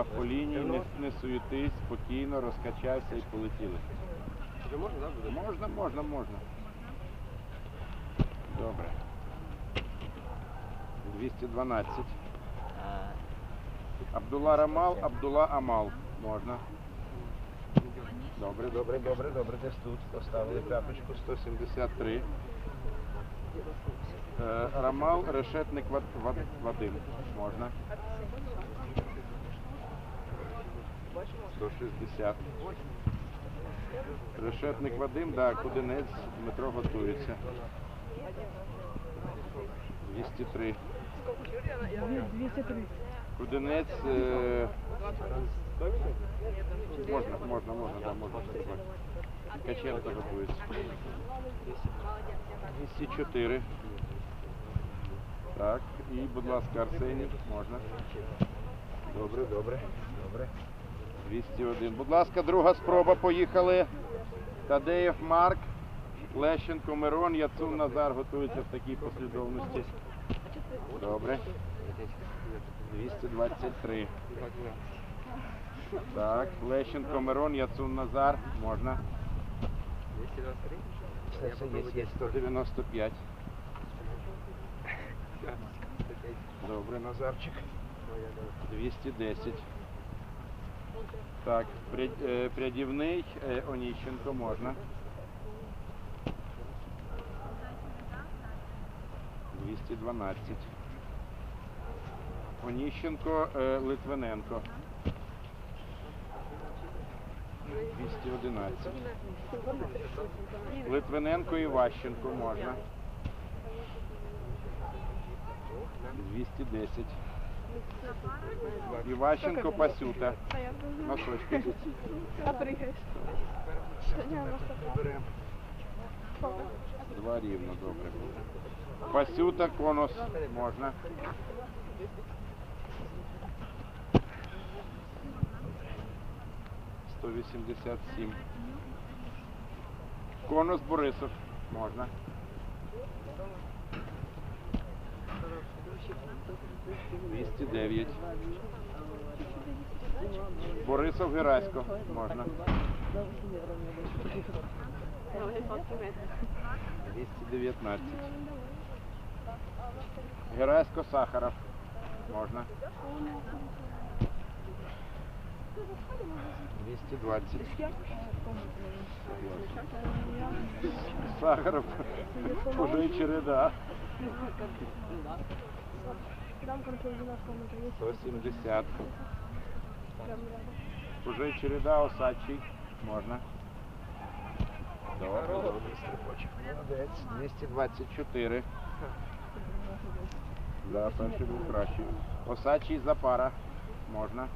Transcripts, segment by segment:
обняв по лінії, не, не суєтись, спокійно, розкачайся і полетіли. Можна, так, буде? Можна, можна, можна. Добре. 212. Абдулла Рамал, Абдулла Амал. Можна. Добре, добре, добре, добре. Десь тут поставили п'яточку 173. Е, Рамал, решетник Вад- Вад- Вадим. Можна. 160. Решетник Вадим, да, Кудинець, Дмитро готується. 203. 230. Кудинець. Е... Можна, можна, можна, да, можна. Ткаченко готується. 204. Так, і, будь ласка, Арсеній, можна. Добре, добре, добре. 201. Будь ласка, друга спроба, поїхали. Тадеєв Марк, Лещенко Мирон, Яцун Назар готується в такій послідовності. Добре. 223. Так, Лещенко Мирон, Яцун Назар, можна. 223? Все, все, є, є, 195. Добре, Назарчик. 210. Так, е, прядівний е, Оніщенко можна. 212. Оніщенко е, Литвиненко. 211. Литвиненко і Ващенко можна. 210. Іващенко Пасюта. Носочки. А пригаєш? Два рівно, добре. Пасюта, конус можна. Сто вісімдесят сім. Конус Борисов можна. Двісті дев'ять. Борисов Герасько можна. 219. Герасько Сахаров. Можна. 220. Сахаров. Уже череда. 170. Уже череда Осадчий. Можна. Добре, добре, стрибочок. Молодець. 224. Да, перший був кращий. Осадчий запара. Можна.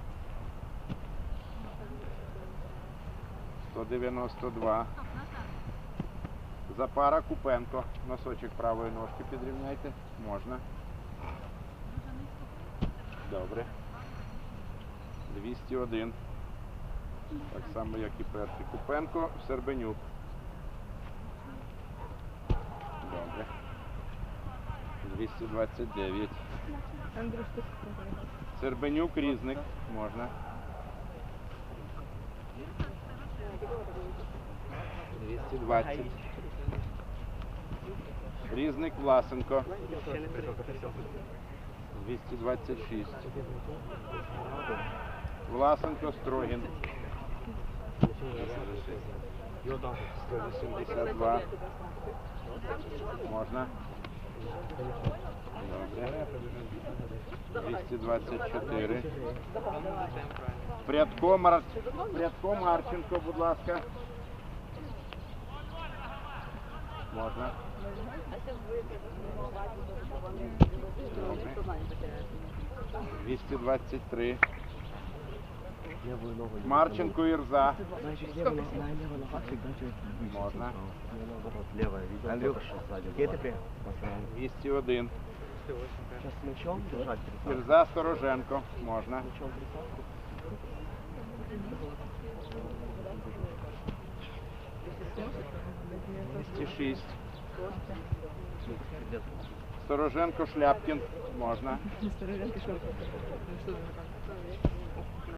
192. Запара Купенко. Носочок правої ножки підрівняйте. Можна. Добре. 201. Так само, як і перший. Купенко, Сербенюк. Добре. 229. Андрюш, Сербенюк, різник. Можна. 220. Різник Власенко. 226. Власенко Строгін. 182. Можна? Добре. 224. Прядко, Мар... Прядко Марченко, будь ласка. Можна? 223. Марченко Ирза. Можно. Андрюха, где ты прям? 201. Ирза Стороженко. Можно. Двести шесть. 206. Где-то. Стороженко Шляпкін. Можна. Стороженко що?